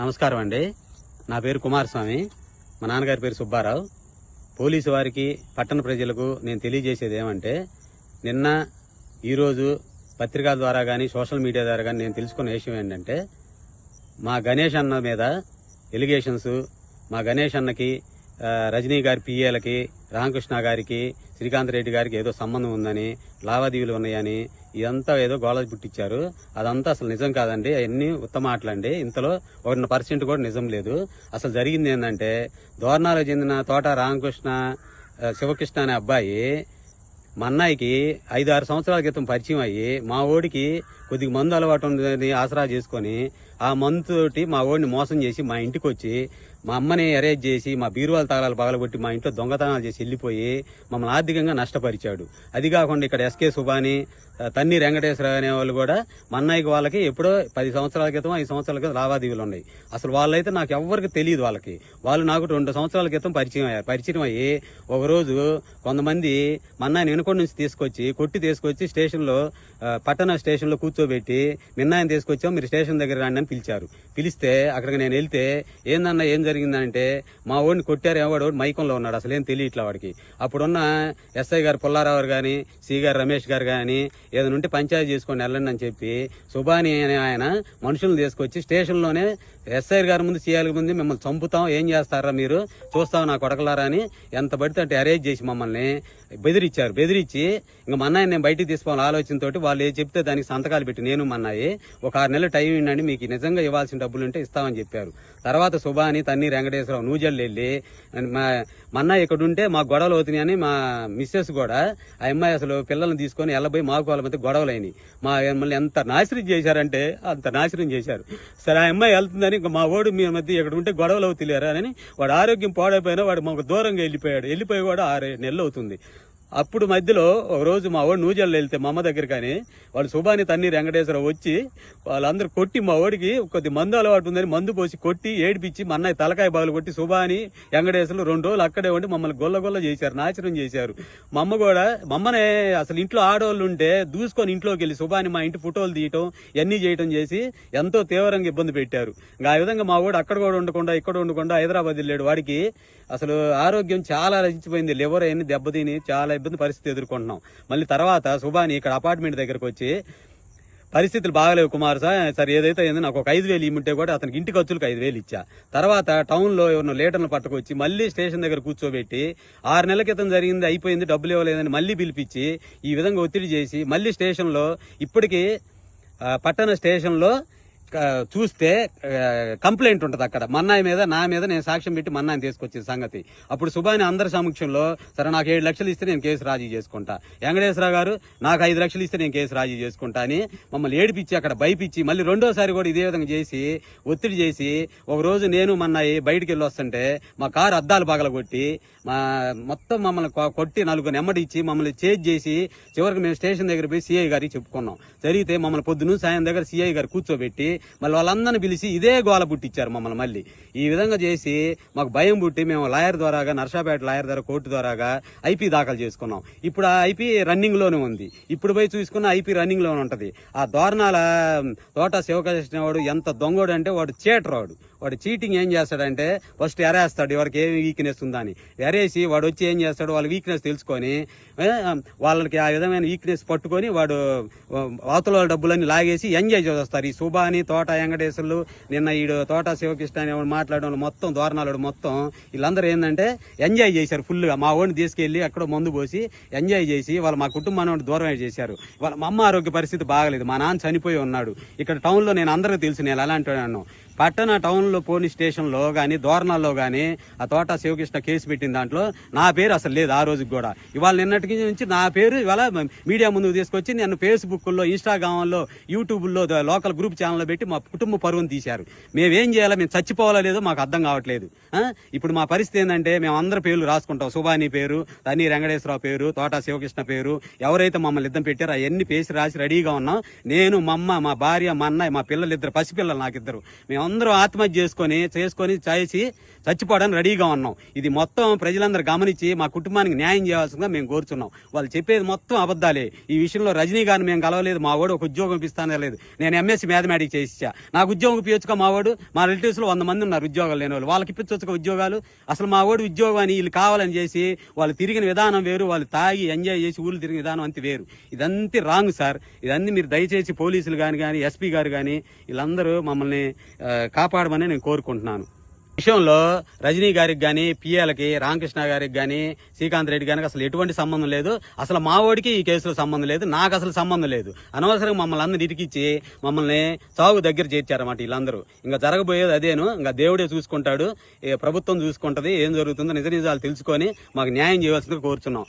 నమస్కారం అండి. నా పేరు కుమారస్వామి. మా నాన్నగారి పేరు సుబ్బారావు. పోలీసు వారికి పట్టణ ప్రజలకు నేను తెలియజేసేది ఏమంటే నిన్న ఈరోజు పత్రికల ద్వారా కానీ సోషల్ మీడియా ద్వారా కానీ నేను తెలుసుకున్న విషయం ఏంటంటే మా గణేష్ అన్న మీద ఎలిగేషన్స్ మా గణేష్ అన్నకి రజనీ గారి పిఏలకి రామకృష్ణ గారికి శ్రీకాంత్ రెడ్డి గారికి ఏదో సంబంధం ఉందని లావాదేవీలు ఉన్నాయని ఇదంతా ఏదో గోళ పుట్టించారు అదంతా అసలు నిజం కాదండి. అవన్నీ ఉత్తమ మాటలండి. ఇంతలో ఒక పర్సెంట్ కూడా నిజం లేదు. అసలు జరిగింది ఏంటంటే దోర్నాలకు చెందిన తోట రామకృష్ణ శివకృష్ణ అనే అబ్బాయి మా అన్నయ్యకి ఐదు ఆరు సంవత్సరాల క్రితం పరిచయం అయ్యి మా ఓడికి కొద్దిగా మందు అలవాటు ఉందని ఆసరా చేసుకొని ఆ మందు తోటి మా ఓడిని మోసం చేసి మా ఇంటికి వచ్చి మా అమ్మని అరేంజ్ చేసి మా బీరువాల తాళాలు పగలగొట్టి మా ఇంట్లో దొంగతనాలు చేసి వెళ్ళిపోయి మమ్మల్ని ఆర్థికంగా నష్టపరిచాడు. అది కాకుండా ఇక్కడ ఎస్కే సుబాని తన్ని వెంకటేశ్వర అనే వాళ్ళు కూడా మన్నయ్యకి అన్నయ్యకి వాళ్ళకి ఎప్పుడో పది సంవత్సరాల క్రితం ఐదు సంవత్సరాల క్రితం లావాదేవీలు ఉన్నాయి. అసలు వాళ్ళైతే నాకు ఎవరికి తెలియదు వాళ్ళకి. వాళ్ళు నాకు రెండు సంవత్సరాల క్రితం పరిచయం అయ్యారు. పరిచయం అయ్యి ఒకరోజు కొంతమంది మా అన్నయ్యని వెనుకొండ నుంచి తీసుకొచ్చి కొట్టి తీసుకొచ్చి స్టేషన్లో పట్టణ స్టేషన్లో కూర్చోబెట్టి నిన్నాయన తీసుకొచ్చాం. మీరు స్టేషన్ దగ్గర రండి అని పిలిచారు. పిలిస్తే అక్కడికి నేను వెళ్తే ఏందన్నా ఏం జరిగిందంటే మా ఓడిని కొట్టారు ఎవడు మైకంలో ఉన్నాడు అసలు ఏం తెలియట్లా వాడికి. అప్పుడున్న ఎస్ఐ గారు పుల్లారావు కానీ సి గారు రమేష్ గారు కానీ ఏదైనా ఉంటే పంచాయతీ చేసుకొని వెళ్ళండి అని చెప్పి సుబాని అనే ఆయన మనుషులను తీసుకొచ్చి స్టేషన్లోనే ఎస్ఐ గారి ముందు సీఆర్ ముందు మిమ్మల్ని చంపుతాం. ఏం చేస్తారా మీరు? చూస్తాం నా కొడకలారా అని. ఎంత పడితే అంటే అరేంజ్ చేసి మమ్మల్ని బెదిరించారు. బెదిరించి ఇంకా మా అన్నయ్య నేను బయటికి తీసుకోవాలని ఆలోచనతోటి వాళ్ళు ఏం చెప్తే దానికి సంతకాలు పెట్టి నేను మా అన్నయ్య ఒక ఆరు నెలలు టైం ఇవ్వండి మీకు నిజంగా ఇవ్వాల్సిన డబ్బులు ఉంటే ఇస్తామని చెప్పారు. తర్వాత సుభాని తన్ని వెంకటేశ్వరరావు నూజల్లు వెళ్ళి మా మా ఇక్కడ ఉంటే మా గొడవలు అవుతున్నాయని మా మిస్సెస్ కూడా ఆ అమ్మాయి అసలు పిల్లల్ని తీసుకొని వెళ్ళబోయి మాకు వాళ్ళ మధ్య గొడవలు అయినాయి మా మమ్మల్ని ఎంత నాశనం చేశారంటే అంత నాశనం చేశారు. సరే ఆ అమ్మాయి వెళ్తుందని ఇంకా మా ఓడు మీ మధ్య ఇక్కడ ఉంటే గొడవలు అవుతులేరా? అని వాడు ఆరోగ్యం పాడైపోయినా వాడు మాకు దూరంగా వెళ్ళిపోయాడు. వెళ్ళిపోయి కూడా ఆరు నెలలు అవుతుంది. అప్పుడు మధ్యలో ఒక రోజు మా వాడు నూజల్లో వెళ్తే మా అమ్మ దగ్గర కానీ వాళ్ళు సుభాని తన్నీరు వెంకటేశ్వరరావు వచ్చి వాళ్ళందరూ కొట్టి మా వాడికి కొద్ది మందు అలవాటు ఉందని మందు పోసి కొట్టి ఏడిపించి మా అన్నయ్య తలకాయ బాగులు కొట్టి సుభాని వెంకటేశ్వరులు రెండు రోజులు అక్కడే ఉండి మమ్మల్ని గొల్లగొల్ల చేశారు నాశనం చేశారు. మా అమ్మ కూడా మమ్మనే అసలు ఇంట్లో ఆడవాళ్ళు ఉంటే దూసుకొని ఇంట్లోకి వెళ్ళి సుభాని మా ఇంటి ఫోటోలు తీయటం ఇవన్నీ చేయటం చేసి ఎంతో తీవ్రంగా ఇబ్బంది పెట్టారు. ఆ విధంగా మా వాడు అక్కడ కూడా ఉండకుండా ఇక్కడ ఉండకుండా హైదరాబాద్ వెళ్ళాడు. వాడికి అసలు ఆరోగ్యం చాలా రచించిపోయింది లివర్ అన్ని దెబ్బతిని చాలా ఇబ్బంది పరిస్థితి ఎదుర్కొంటున్నాం. మళ్ళీ తర్వాత సుభాని ఇక్కడ అపార్ట్మెంట్ దగ్గరకు వచ్చి పరిస్థితులు బాగలేవు కుమార్ సార్. సరే ఏదైతే అయిందో నాకు ఒక ఐదు వేలు ఇమ్మంటే కూడా అతనికి ఇంటి ఖర్చులకు ఐదు వేలు ఇచ్చా. తర్వాత టౌన్లో ఎవరినో లీటర్లు పట్టుకొచ్చి మళ్ళీ స్టేషన్ దగ్గర కూర్చోబెట్టి ఆరు నెలల క్రితం జరిగింది అయిపోయింది డబ్బులు ఇవ్వలేదని మళ్ళీ పిలిపించి ఈ విధంగా ఒత్తిడి చేసి మళ్ళీ స్టేషన్లో ఇప్పటికీ పట్టణ స్టేషన్లో చూస్తే కంప్లైంట్ ఉంటుంది అక్కడ. మన్నాయి మీద నా మీద నేను సాక్ష్యం పెట్టి మన్నాయిని తీసుకొచ్చిన సంగతి. అప్పుడు సుబాని అందరి సమక్షంలో సరే నాకు ఏడు లక్షలు ఇస్తే నేను కేసు రాజీ చేసుకుంటా. వెంకటేశ్వర గారు నాకు ఐదు లక్షలు ఇస్తే నేను కేసు రాజీ చేసుకుంటా అని మమ్మల్ని ఏడిపించి అక్కడ భయపించి మళ్ళీ రెండోసారి కూడా ఇదే విధంగా చేసి ఒత్తిడి చేసి ఒక రోజు నేను మన్నాయి బయటికి వెళ్ళి వస్తుంటే మా కారు అద్దాలు పగలగొట్టి మా మొత్తం మమ్మల్ని కొట్టి నలుగురు నెమ్మడిచ్చి మమ్మల్ని చేజ్ చేసి చివరికి మేము స్టేషన్ దగ్గర పోయి సిఐ గారికి చెప్పుకున్నాం. జరిగితే మమ్మల్ని పొద్దున సాయం దగ్గర సిఐ గారు కూర్చోబెట్టి మళ్ళీ వాళ్ళందరిని పిలిచి ఇదే గోల పుట్టించారు మమ్మల్ని మళ్ళీ. ఈ విధంగా చేసి మాకు భయం పుట్టి మేము లాయర్ ద్వారాగా నర్సాపేట లాయర్ ద్వారా కోర్టు ద్వారాగా ఐపీ దాఖలు చేసుకున్నాం. ఇప్పుడు ఆ ఐపీ రన్నింగ్లోనే ఉంది. ఇప్పుడు పోయి చూసుకున్న ఐపీ రన్నింగ్లోనే ఉంటది. ఆ దోరణాల తోట శివకృష్ణ వాడు ఎంత దొంగోడు అంటే వాడు చేటరాడు. వాడు చీటింగ్ ఏం చేస్తాడంటే ఫస్ట్ ఎరేస్తాడు ఎవరికి ఏమి వీక్నెస్ ఉందని. ఎరేసి వాడు వచ్చి ఏం చేస్తాడు వాళ్ళ వీక్నెస్ తెలుసుకొని వాళ్ళకి ఆ విధమైన వీక్నెస్ పట్టుకొని వాడు అవతల డబ్బులన్నీ లాగేసి ఎంజాయ్ చేస్తారు ఈ సుబాని తోట వెంకటేశ్వర్లు నిన్న ఈడు తోట శివకృష్ణ అని మాట్లాడడం మొత్తం దోరణాలు మొత్తం వీళ్ళందరూ ఏంటంటే ఎంజాయ్ చేశారు ఫుల్గా మా ఓడిని తీసుకెళ్ళి అక్కడ మందు పోసి ఎంజాయ్ చేసి వాళ్ళు మా కుటుంబాన్ని దూరం చేశారు. వాళ్ళ మా అమ్మ ఆరోగ్య పరిస్థితి బాగలేదు. మా నాన్న చనిపోయి ఉన్నాడు. ఇక్కడ టౌన్లో నేను అందరికీ తెలుసు నేను అలాంటి వాడిని. పట్టణ టౌన్లో పోలీస్ స్టేషన్లో కానీ దోరణాల్లో కానీ ఆ తోట శివకృష్ణ కేసు పెట్టిన దాంట్లో నా పేరు అసలు లేదు ఆ రోజుకి కూడా. ఇవాళ నిన్నటికి నుంచి నా పేరు ఇవాళ మీడియా ముందుకు తీసుకొచ్చి నన్ను ఫేస్బుక్లో ఇన్స్టాగ్రామ్లో యూట్యూబ్లో లోకల్ గ్రూప్ ఛానల్లో పెట్టి మా కుటుంబ పరువును తీశారు. మేమేం చేయాలో మేము చచ్చిపోవాలో లేదో మాకు అర్థం కావట్లేదు. ఇప్పుడు మా పరిస్థితి ఏంటంటే మేము అందరి పేర్లు రాసుకుంటాం. సుభాని పేరు తని వెంకటేశ్వరరావు పేరు తోట శివకృష్ణ పేరు. ఎవరైతే మమ్మల్ని ఇద్దరు పెట్టారో అవన్నీ పేసి రాసి రెడీగా ఉన్నాం. నేను మా అమ్మ మా భార్య మా అన్నయ్య మా పిల్లలు ఇద్దరు పసిపిల్లలు నాకిద్దరు. మేము అందరూ ఆత్మహత్య చేసుకొని చేసుకొని చేసి చచ్చిపోవడానికి రెడీగా ఉన్నాం. ఇది మొత్తం ప్రజలందరూ గమనించి మా కుటుంబానికి న్యాయం చేయాల్సిందిగా మేము కోరుచున్నాం. వాళ్ళు చెప్పేది మొత్తం అబద్ధాలే. ఈ విషయంలో రజనీ గారిని మేము కలవలేదు. మా వాడు ఒక ఉద్యోగం ఇప్పిస్తానే లేదు. నేను ఎంఎస్సీ మ్యాథమెటిక్స్ చేసిచ్చా. నాకు ఉద్యోగం ఇప్పించుకో మా వాడు. మా రిలేటివ్స్లో వంద మంది ఉన్నారు ఉద్యోగాలు లేని వాళ్ళు. వాళ్ళకి ఇప్పించవచ్చు ఉద్యోగాలు. అసలు మా వాడు ఉద్యోగం అని వీళ్ళు కావాలని చేసి వాళ్ళు తిరిగిన విధానం వేరు. వాళ్ళు తాగి ఎంజాయ్ చేసి ఊళ్ళు తిరిగిన విధానం అంతే వేరు. ఇదంతా రాంగ్ సార్. ఇదన్నీ మీరు దయచేసి పోలీసులు కానీ కానీ ఎస్పీ గారు కానీ వీళ్ళందరూ మమ్మల్ని కాపాడమని నేను కోరుకుంటున్నాను. విషయంలో రజనీ గారికి కానీ పిఏలకి రామకృష్ణ గారికి కానీ శ్రీకాంత్ రెడ్డి గారికి అసలు ఎటువంటి సంబంధం లేదు. అసలు మా ఓడికి ఈ కేసులో సంబంధం లేదు. నాకు అసలు సంబంధం లేదు. అనవసరంగా మమ్మల్ని అందరిని ఇరికిచ్చి మమ్మల్ని చావుకు దగ్గర చేర్చారన్నమాట వీళ్ళందరూ. ఇంకా జరగబోయేది అదేను. ఇంకా దేవుడే చూసుకుంటాడు. ప్రభుత్వం చూసుకుంటది ఏం జరుగుతుందో నిజ నిజాలు తెలుసుకొని మాకు న్యాయం చేయవలసిందిగా కోరుచున్నాం.